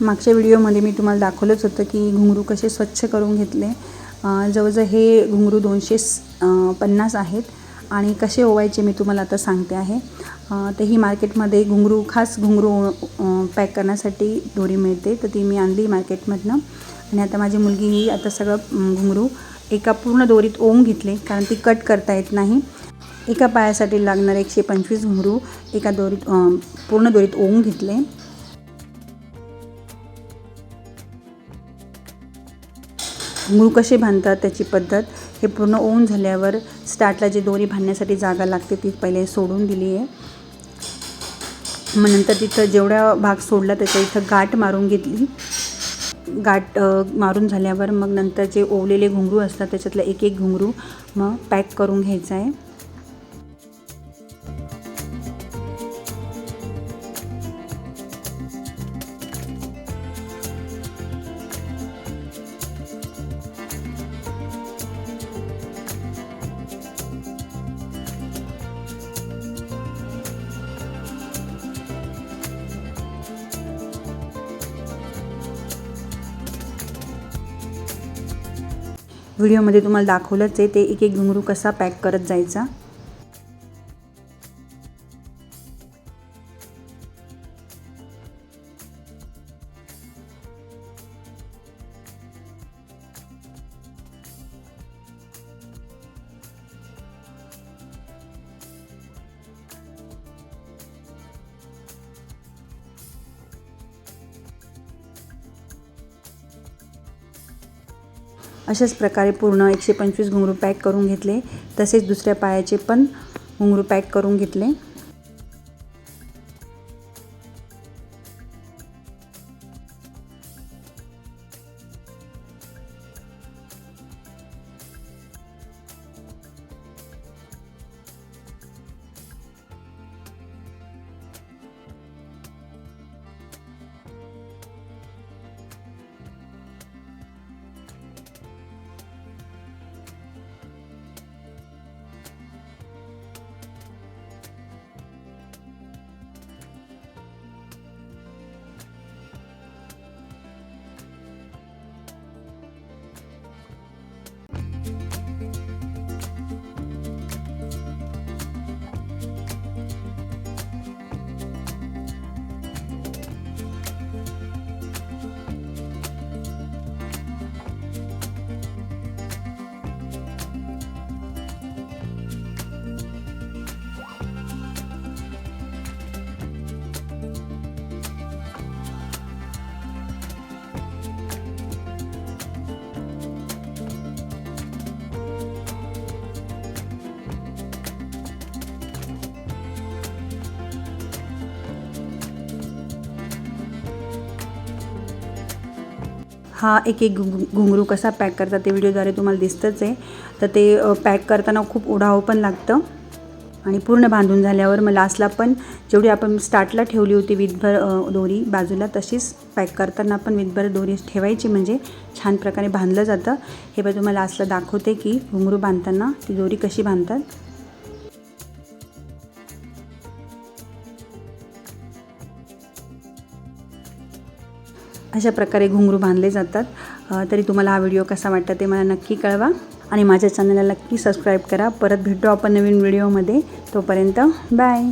मागच्या व्हिडिओमध्ये मी तुम्हाला दाखवलंच होतं की घुंगरू कसे स्वच्छ करून घेतले. जवळजवळ हे घुंगरू दोनशे पन्नास आहेत आणि कसे ओवायचे मी तुम्हाला आता सांगते आहे. तर ही मार्केटमध्ये घुंगरू खास घुंगरू पॅक करण्यासाठी दोरी मिळते. तर ती मी आणली मार्केटमधनं. आणि आता माझी मुलगी ही आता सगळं घुंगरू एका पूर्ण दोरीत ओवून घेतले कारण ती कट करता येत नाही. एका पायासाठी लागणार एकशे पंचवीस घुंगरू एका दोरीत पूर्ण दोरीत ओवून घेतले. मूळ कसे बांधतात त्याची पद्धत हे पूर्ण ओन झाल्यावर स्टार्टला जे दोरी बांधण्यासाठी जागा लागते ती पहिले सोडून दिली आहे. मग नंतर तिथं जेवढा भाग सोडला त्याच्या इथं गाठ मारून घेतली. गाठ मारून झाल्यावर मग नंतर जे ओवलेले घुंगरू असतात त्याच्यातलं एक एक घुंगरू मग पॅक करून घ्यायचं आहे. व्हिडिओमध्ये तुम्हाला दाखवलंच आहे ते एक एक घुंगरू कसा पॅक करत जायचा. अशाच प्रकारे पूर्ण एकशे पंचवीस घुंगरू पॅक करून घेतले. तसेच दुसऱ्या पायाचे पण घुंगरू पॅक करून घेतले. हा एक एक घुंग घुंगरू कसा पॅक करतात ते व्हिडिओद्वारे तुम्हाला दिसतंच आहे. तर ते पॅक करताना खूप ओढावं पण लागतं आणि पूर्ण बांधून झाल्यावर मग लास्टला पण जेवढी आपण स्टार्टला ठेवली होती विधभर दोरी बाजूला तशीच पॅक करताना पण विधभर दोरी ठेवायची. म्हणजे छान प्रकारे बांधलं जातं. हे पण तुम्हाला लास्टला दाखवते की घुंगरू बांधताना ती दोरी कशी बांधतात. अशा प्रकारे घुंगरू बांधले जातात. तरी तुम्हाला हा व्हिडिओ कसा वाटतं ते मला नक्की कळवा. आणि माझ्या चॅनलला नक्की सबस्क्राईब करा. परत भेटू आपण नवीन व्हिडिओमध्ये. तोपर्यंत बाय.